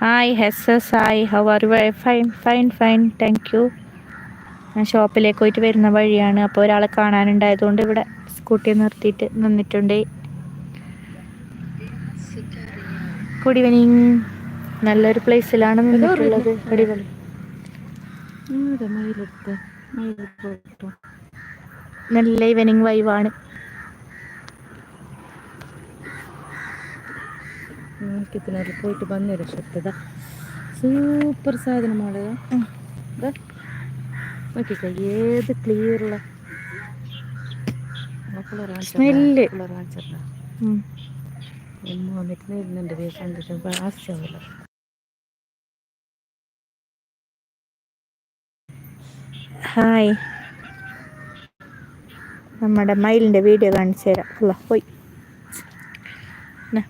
Hi Hess's hi how are you fine fine fine thank you ഞാൻ ഷോപ്പിലേക്ക് പോയിട്ട് വരുന്ന വഴിയാണ്. അപ്പോൾ ഒരാളെ കാണാനുണ്ടായതുകൊണ്ട് ഇവിടെ സ്കൂട്ടി നിർത്തിയിട്ട് നിന്നിട്ടുണ്ട്. ഗുഡ് ഈവനിങ് നല്ലൊരു പ്ലേസിലാണ് നിന്നിട്ടുള്ളത്. അടിപൊളി നല്ല ഈവനിങ് വൈവാണ് നോക്കിത്തിനോട് പോയിട്ട് വന്നു രക്ഷപ്പെട്ടതാ സൂപ്പർ സാധനം മോളെ. ദാ. നോക്കിക്കോ ഏത് ക്ലിയർ ഉള്ള വന്നിട്ട് കണ്ടിട്ട് ആവശ്യമില്ല ഹായ് നമ്മുടെ മയിലിന്റെ വീഡിയോ കാണിച്ചു തരാം അല്ല പോയി ന.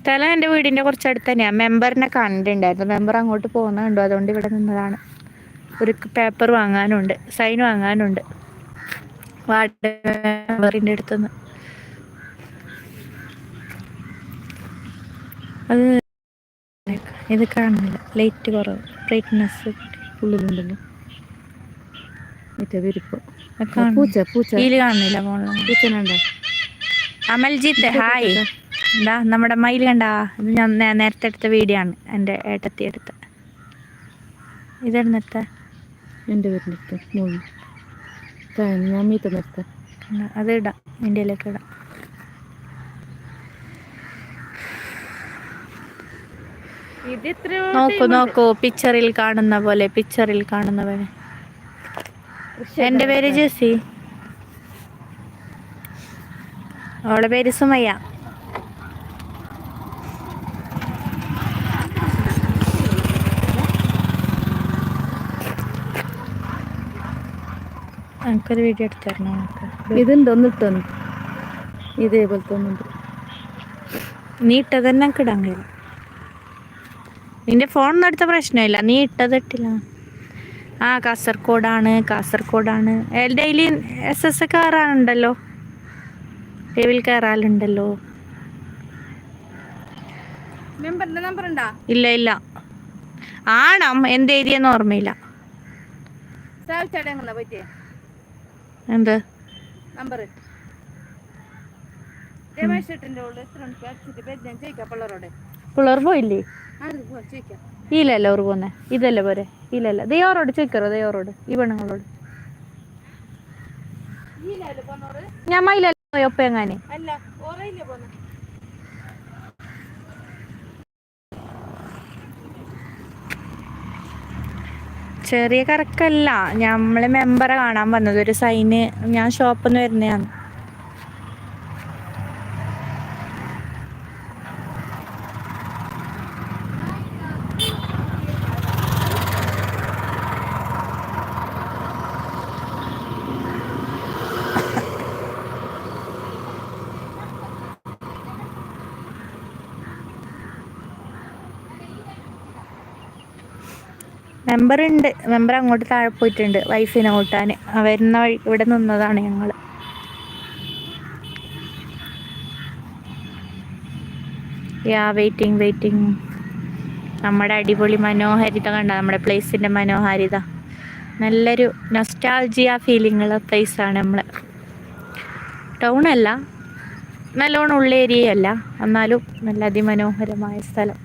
സ്ഥലം എന്റെ വീടിന്റെ കുറച്ചടുത്ത് തന്നെയാണ് മെമ്പറിനെ കണ്ടിട്ടുണ്ടായിരുന്നു മെമ്പർ അങ്ങോട്ട് പോകുന്നുണ്ടോ അതുകൊണ്ട് ഇവിടെ നിന്നതാണ്. ഒരു പേപ്പർ വാങ്ങാനുണ്ട് സൈൻ വാങ്ങാനുണ്ട്. വാർഡ് മെമ്പറിന്റെ അടുത്തുനിന്ന്. അത് ഇത് കാണുന്നില്ല. ലൈറ്റ് കുറവ്. ബ്രൈറ്റ്നെസ് ഉള്ളിലുണ്ടല്ലോ. പൂച്ച പൂച്ച. കാണുന്നില്ല മോളിൽ. പൂച്ചനുണ്ടോ? അമൽജിത്ത് ഹായ്. എന്താ നമ്മുടെ മയിൽ കണ്ടാ ഇത് ഞാൻ നേരത്തെ എടുത്ത വീഡിയോ ആണ് എന്റെ ഏട്ടത്തി എടുത്ത. ഇതെടുത്ത എന്റെ വീട്ടിലേക്ക് മൂന്ന് താഴെ ഞാൻ മീത്ത നിർത്ത. അത് ഇടാം ഇന്ത്യയിലേക്ക് ഇടാം. നോക്കൂ നോക്കൂ പിക്ചറിൽ കാണുന്ന പോലെ പിക്ചറിൽ കാണുന്ന പോലെ. എന്റെ പേര് ജെസി അവളുടെ പേര് സുമയ്യ. എനിക്കൊരു വീഡിയോ എടുത്തു തരണം നമുക്ക് ഇതുണ്ട് ഒന്നിട്ടൊന്ന് ഇതേപോലത്തെ ഒന്നുണ്ട് നീ ഇട്ടത് തന്നെ എനിക്ക് ഇടാൻ കഴിയില്ല. നിന്റെ ഫോണിൽ എടുത്ത പ്രശ്നമില്ല. നീ ഇട്ടത് ഇട്ടില്ല. ആ കാസർഗോഡാണ് കാസർഗോഡാണ്. ഡെയിലി എസ് എസ് കയറാനുണ്ടല്ലോ ലൈവിൽ കയറാലുണ്ടല്ലോ മെമ്പറിന്റെ നമ്പർ ഉണ്ടാ? ഇല്ല ഇല്ല. ആണം? എന്ത് ഏരിയ എന്ന് ഓർമ്മയില്ല. നമ്പർ പിള്ളേരോട്. പിള്ളേർ പോയില്ലേ? ഇല്ലല്ല അവർ പോന്നെ. ഇതല്ലേ പോരെ? ഇല്ലല്ല. ദയോറോട് ചോദിക്കറോ ദയോറോട് ഈ പെണ്ണുങ്ങളോട്. ഞാൻ മയിലല്ലോ ഒപ്പം എങ്ങാനെ അല്ല ഓറയില്ലേ പോന്ന ചെറിയ കറക്കല്ല. നമ്മൾ മെമ്പറെ കാണാൻ വന്നത്. ഒരു സൈന് ഞാൻ ഷോപ്പിൽ നിന്ന് വരുന്നതാണ്. മെമ്പർ ഉണ്ട് മെമ്പർ അങ്ങോട്ട് താഴെ പോയിട്ടുണ്ട്. വൈഫിനെ കൂട്ടാൻ വരുന്ന വഴി ഇവിടെ നിന്നതാണ് ഞങ്ങൾ യാ വെയിറ്റിംഗ് വെയിറ്റിംഗ് നമ്മുടെ അടിപൊളി മനോഹാരിത കണ്ട നമ്മുടെ പ്ലേസിന്റെ മനോഹാരിത. നല്ലൊരു നൊസ്റ്റാൾജിയ ഫീലിംഗ് ഉള്ള പ്ലേസാണ് നമ്മൾ ടൗൺ അല്ല. നല്ലോണം ഉള്ള ഏരിയ അല്ല എന്നാലും നല്ല അതിമനോഹരമായ സ്ഥലം.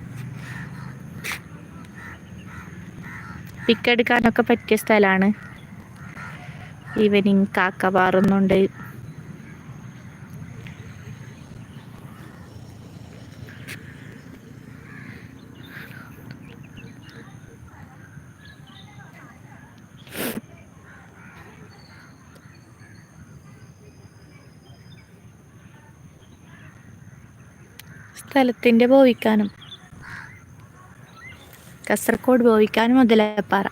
പിക്ക് എടുക്കാനൊക്കെ പറ്റിയ സ്ഥലമാണ് ഈവനിങ് കാക്ക പാറുന്നുണ്ട്. സ്ഥലത്തിന്റെ ഭോവിക്കാനും. കാസർഗോഡ് ഭോവിക്കാനും മുതലപ്പാറ.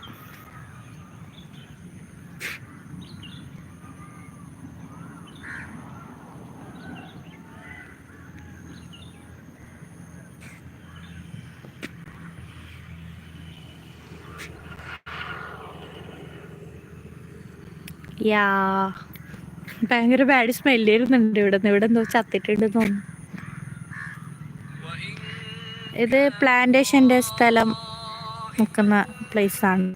യാ. ഭയങ്കര ബാഡ് സ്മെല്ല് വരുന്നുണ്ട് ഇവിടെ നിന്ന് ഇവിടെ എന്തോ ചത്തിട്ടുണ്ട് തോന്നുന്നു. ഇത് പ്ലാന്റേഷന്റെ സ്ഥലം. നിൽക്കുന്ന പ്ലേസാണ്